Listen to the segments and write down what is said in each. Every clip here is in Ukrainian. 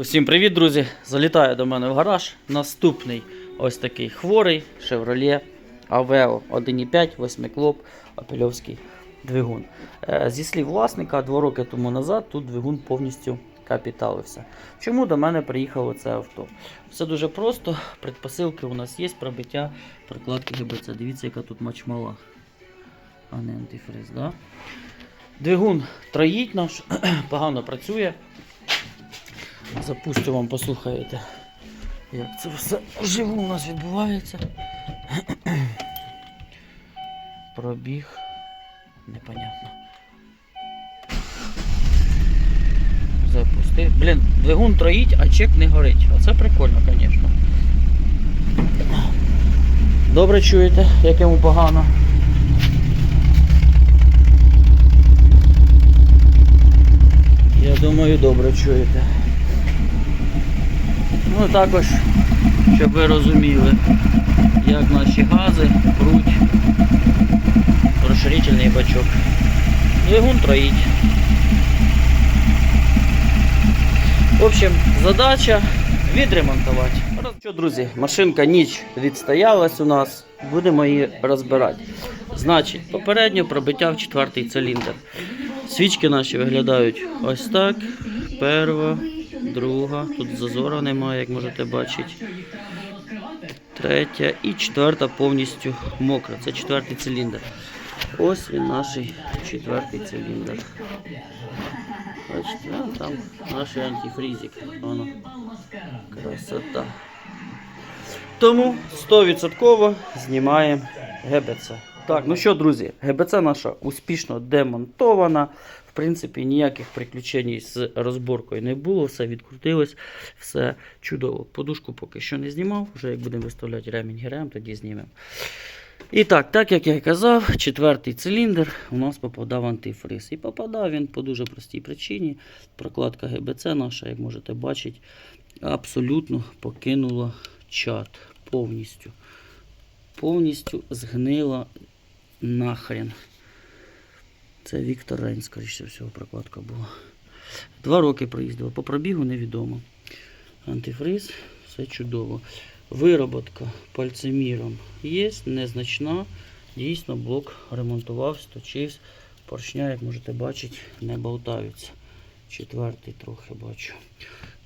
Усім привіт, друзі! Залітаю до мене в гараж. Наступний ось такий хворий Chevrolet Aveo 1.5, 8 клоп, апельовський двигун. Е, Зі слів власника, два роки тому назад тут двигун повністю капіталився. Чому до мене приїхало це авто? Все дуже просто. Предпосилки у нас є, пробиття прокладки ГБЦ. Дивіться, яка тут мачмала, а не антифриз. Да? Двигун троїть наш, погано працює. Запустю вам, послухаєте, як це все вживу у нас відбувається. Пробіг. Непонятно. Запусти. Блін, двигун троїть, а чек не горить. Оце прикольно, звісно. Добре чуєте, як йому погано. Я думаю, добре чуєте. Ну також, щоб ви розуміли, як наші гази пруть розширительний бачок. Двигун троїть. В общем, задача відремонтувати. Що, друзі, машинка ніч відстоялась у нас, будемо її розбирати. Значить, попередньо пробиття в четвертий циліндр. Свічки наші виглядають ось так. Перша, друга, тут зазора немає, як можете бачити. Третя і четверта повністю мокра. Це четвертий циліндр. Ось він наш четвертий циліндр. Бачите, там наш антифрізик. Воно. Красота. Тому 100% знімаємо ГБЦ. Так, ну що, друзі, ГБЦ наша успішно демонтована. В принципі, ніяких приключень з розборкою не було, все відкрутилось, все чудово. Подушку поки що не знімав, вже як будемо виставляти ремінь гірем, тоді знімемо. І так, так як я і казав, четвертий циліндр у нас попадав антифриз. І попадав він по дуже простій причині. Прокладка ГБЦ наша, як можете бачити, абсолютно покинула чат повністю. Повністю згнила нахрен. Це Віктор Рейн, скоріше всього, прокладка була. Два роки проїздила. По пробігу невідомо. Антифриз, все чудово. Вироботка пальцеміром є, незначна. Дійсно, блок ремонтувався, точився. Поршня, як можете бачити, не болтаються. Четвертий трохи бачу.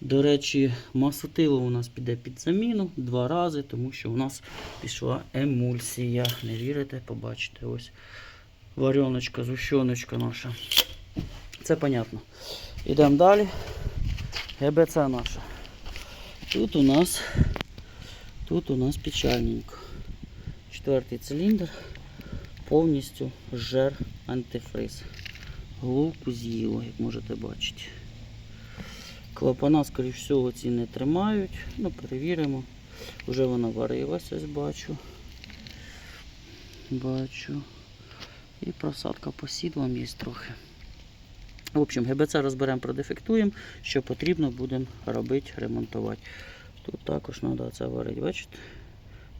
До речі, масотило у нас піде під заміну два рази, тому що у нас пішла емульсія. Не вірите, побачите. Ось вареночка, зущеночка наша. Це понятно. Йдемо далі. ГБЦ наша. Тут у нас тут у нас печальненько. Четвертий циліндр. Повністю жер антифриз. Головку з'їло, як можете бачити. Клапана, скоріш всього, ці не тримають. Ну, перевіримо. Вже вона варилася, бачу. Бачу. І просадка по сідлам є трохи. В общем, ГБЦ розберемо, продефектуємо. Що потрібно, будемо робити, ремонтувати. Тут також треба це варити, бачите?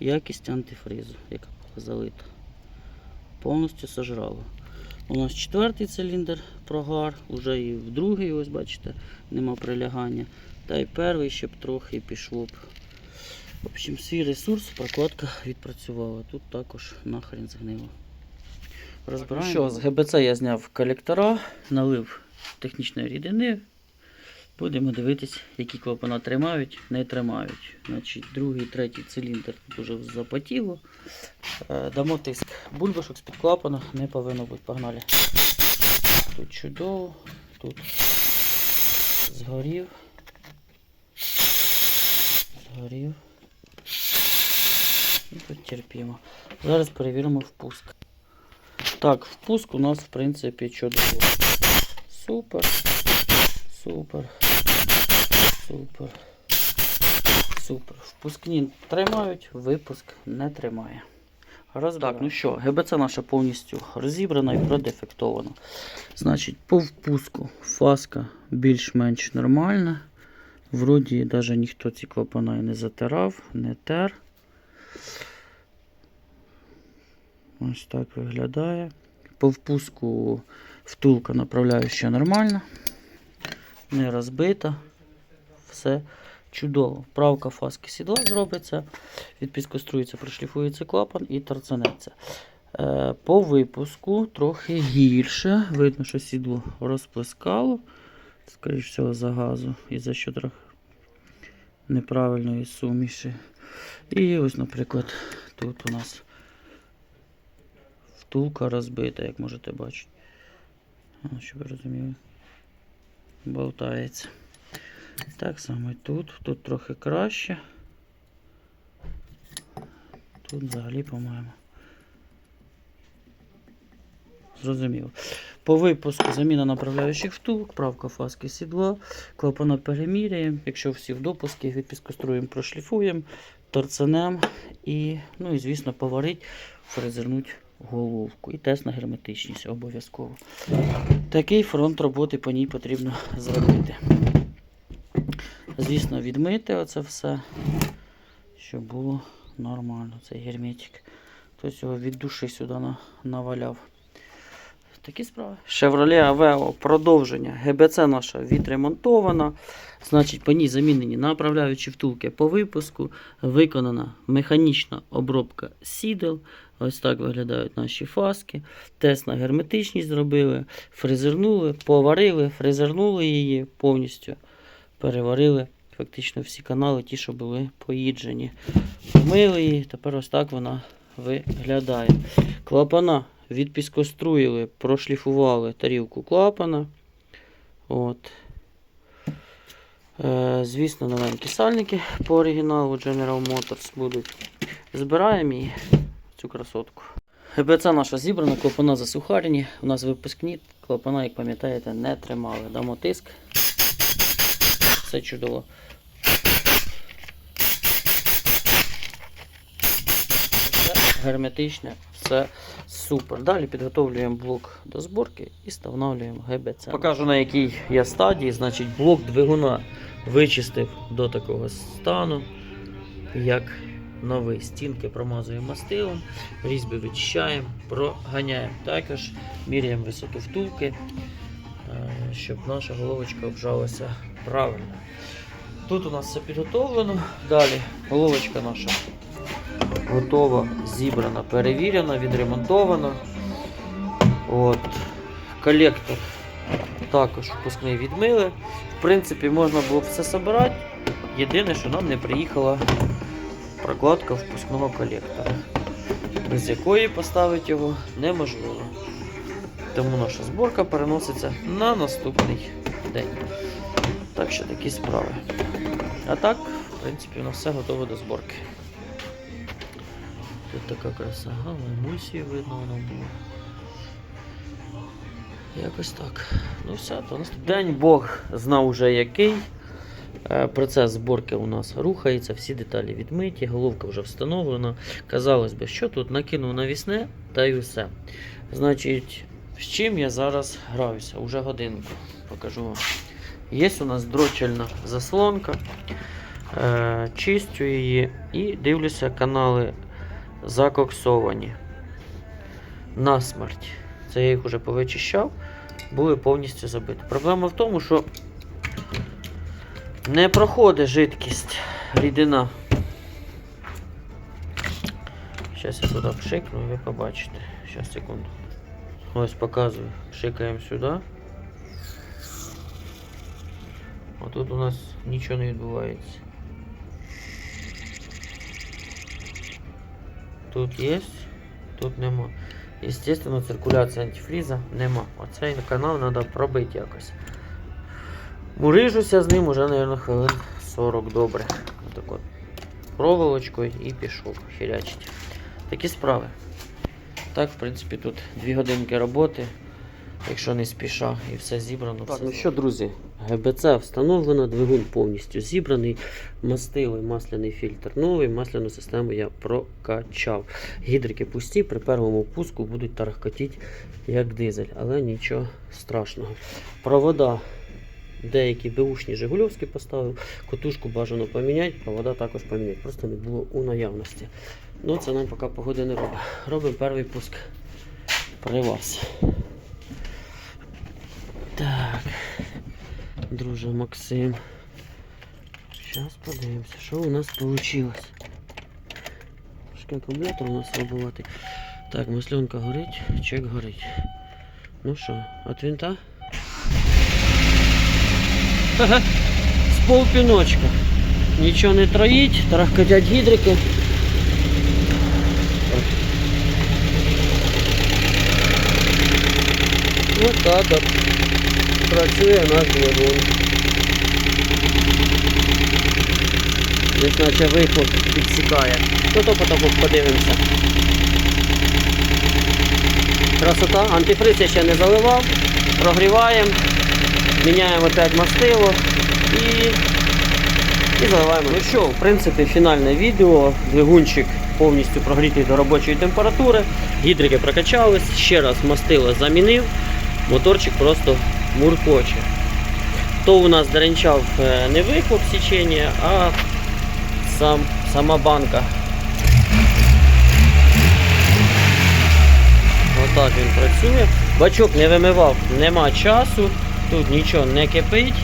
Якість антифризу, яка була залита. Повністю сожрало. У нас четвертий циліндр прогар, уже і в другий, ось бачите, нема прилягання. Та й перший ще б трохи пішло б. В общем, свій ресурс прокладка відпрацювала. Тут також нахрен згнило. Розбираємо. Що, з ГБЦ я зняв колектора, налив технічної рідини. Будемо дивитись, які клапана тримають, не тримають. Значить, другий, третій циліндр тут уже запотіло. Е, Дамо тиск. Бульбашок з-під клапана не повинно бути. Погнали. Тут чудово, тут згорів. Згорів. І тут терпімо. Зараз перевіримо впуск. Так, впуск у нас в принципі чудово. Супер. Супер. Супер. Супер. Впускні тримають, випуск не тримає. Так, ну що, ГБЦ наша повністю розібрана і продефектована. Значить, по впуску фаска більш-менш нормальна. Вроді навіть ніхто ці клапана не затирав, не тер. Ось так виглядає. По впуску втулка направляюча нормальна, не розбита. Все чудово. Правка фаски сідла зробиться, відпіскострується, прошліфується клапан і торцанеться. Е, По випуску трохи гірше. Видно, що сідло розплескало. Скоріше всього, за газу і за що трохи неправильної суміші. І ось, наприклад, тут у нас втулка розбита, як можете бачити. Щоб розуміли. Болтається. Так само і тут. Тут трохи краще. Тут взагалі, по-моєму. Зрозуміло. По випуску заміна направляючих втулок, правка фаски сідла, клапана переміряємо. Якщо всі в допуски, відпіскоструємо, прошліфуємо, торцанем і, ну і звісно, поварить, фрезернуть головку. І тест на герметичність обов'язково. Такий фронт роботи по ній потрібно зробити. Звісно, відмити оце все, щоб було нормально. Цей герметик. Хтось його від душі сюди наваляв. Такі справи. Chevrolet Aveo продовження. ГБЦ наша відремонтована. Значить, по ній замінені направляючі втулки по випуску. Виконана механічна обробка сідел. Ось так виглядають наші фаски. Тест на герметичність зробили, фрезернули, поварили, фрезернули її повністю. Переварили фактично всі канали, ті, що були поїджені. Вмили її, тепер ось так вона виглядає. Клапана відпіскоструїли, прошліфували тарілку клапана. От. Е, звісно, новенькі сальники по оригіналу General Motors будуть. Збираємо її, цю красотку. ГБЦ наша зібрана, клапана засухарені. У нас випускні клапана, як пам'ятаєте, не тримали. Дамо тиск. Все чудово. Все герметичне, все супер. Далі підготовлюємо блок до зборки і встановлюємо ГБЦ. Покажу на якій я стадії. Значить, блок двигуна вичистив до такого стану, як новий. Стінки промазуємо мастилом, різьби вичищаємо, проганяємо. Також міряємо висоту втулки, щоб наша головочка вжалася правильно. Тут у нас все підготовлено. Далі головочка наша готова, зібрана, перевірена, відремонтована. От. Колектор також впускний відмили. В принципі, можна було б все собирати. Єдине, що нам не приїхала прокладка впускного колектора, без якої поставити його неможливо. Тому наша зборка переноситься на наступний день. Так що такі справи. А так, в принципі, у нас все готове до зборки. Тут така краса, ага, видно воно було. Якось так. Ну все, то наступний день Бог знав уже який. Е, Процес зборки у нас рухається, всі деталі відмиті, головка вже встановлена. Казалось би, що тут накинув навісне та й усе. Значить, з чим я зараз граюся? Уже годинку покажу вам. Є у нас дрочельна заслонка. Е, чистю її і дивлюся канали закоксовані. На смерть. Це я їх вже повичищав, були повністю забиті. Проблема в тому, що не проходить жидкість рідина. Зараз я туди пшикну і ви побачите. Зараз, секунду. Ось показую. Пшикаємо сюди. А тут у нас нічого не відбувається. Тут є, тут нема. Естественно, циркуляції антифріза нема. Оцей канал треба пробити якось. Мурижуся з ним уже, мабуть, хвилин 40 добре. Отак от. Проволочкою і пішов хірячить. Такі справи. Так, в принципі, тут 2 годинки роботи, якщо не спіша, і все зібрано. Так, все ну що, друзі, ГБЦ встановлено, двигун повністю зібраний, мастилий масляний фільтр новий, масляну систему я прокачав. Гідрики пусті, при першому пуску будуть тарахкотіти як дизель, але нічого страшного. Провода деякі беушні Жигульовські поставив, котушку бажано поміняти, провода також поміняти. Просто не було у наявності. Ну це нам поки погоди не робить. Робимо перший пуск при вас. Так. Друже Максим. Зараз подивимося, що у нас вийшло. Трошки акумулятор у нас слабоватий. Так, маслюнка горить, чек горить. Ну що, от винта? Ха-ха, з полпіночка. Нічого не троїть, трахкотять гідрики. Ось так от працює наш двигун. Десь наче вихлоп підсікає. Ну то потім подивимося. Красота. Антифриз я ще не заливав. Прогріваємо, міняємо опять мастило і, і заливаємо. Ну що, в принципі, фінальне відео. Двигунчик повністю прогрітий до робочої температури. Гідрики прокачались, ще раз мастило замінив, моторчик просто муркоче. То у нас деренчав е, не вихлоп січення, а сам, сама банка. Отак він працює. Бачок не вимивав, нема часу, тут нічого не кипить,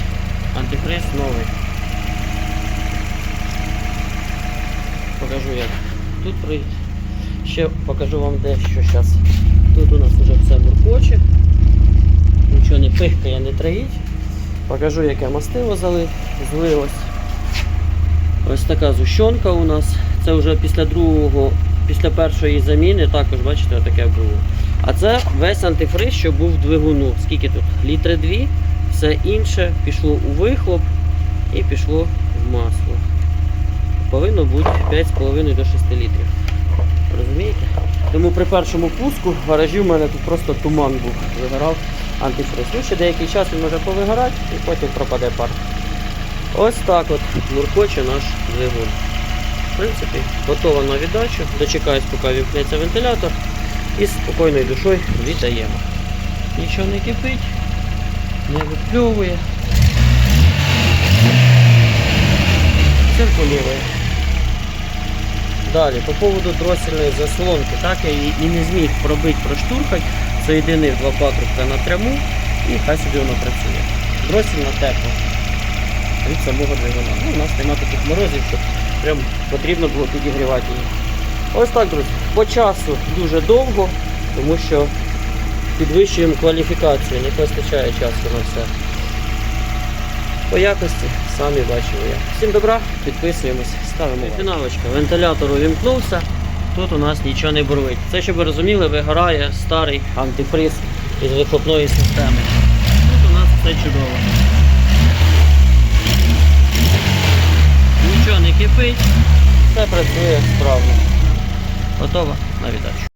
антифриз новий. Покажу як тут прийде. Ще покажу вам дещо зараз. Тут у нас вже все муркоче. Нічого не пихкає, не троїть. Покажу, яке мастило зали, злилось. Ось така зущенка у нас. Це вже після другого, після першої заміни, також, бачите, таке було. А це весь антифриз, що був в двигуну. Скільки тут? Літри дві, все інше пішло у вихлоп і пішло в масло. Повинно бути 5,5 до 6 літрів. Розумієте? Тому при першому пуску гаражі в мене тут просто туман був, вигорав антифриз. Ну, ще деякий час він може повигорати і потім пропаде пар. Ось так от муркоче наш двигун. В принципі, готова на віддачу. Дочекаюсь, поки вімкнеться вентилятор. І спокійною душою віддаємо. Нічого не кипить, не випльовує. Циркулює. Далі, по поводу дросільної заслонки, так я її і не зміг пробити, проштурхати, соєдинив два патрубка на пряму і хай собі воно працює. Дросільна тепла від самого двигуна. Ну, у нас немає таких морозів, що прям потрібно було підігрівати її. Ось так, друзі. По часу дуже довго, тому що підвищуємо кваліфікацію, не вистачає часу на все. По якості самі бачили я. Всім добра, підписуємось, ставимо. Фіналочка. Вентилятор увімкнувся, тут у нас нічого не бурвить. Це, щоб ви розуміли, вигорає старий антифриз із вихлопної системи. Тут у нас все чудово. Нічого не кипить, все працює справно. Готово на віддачу.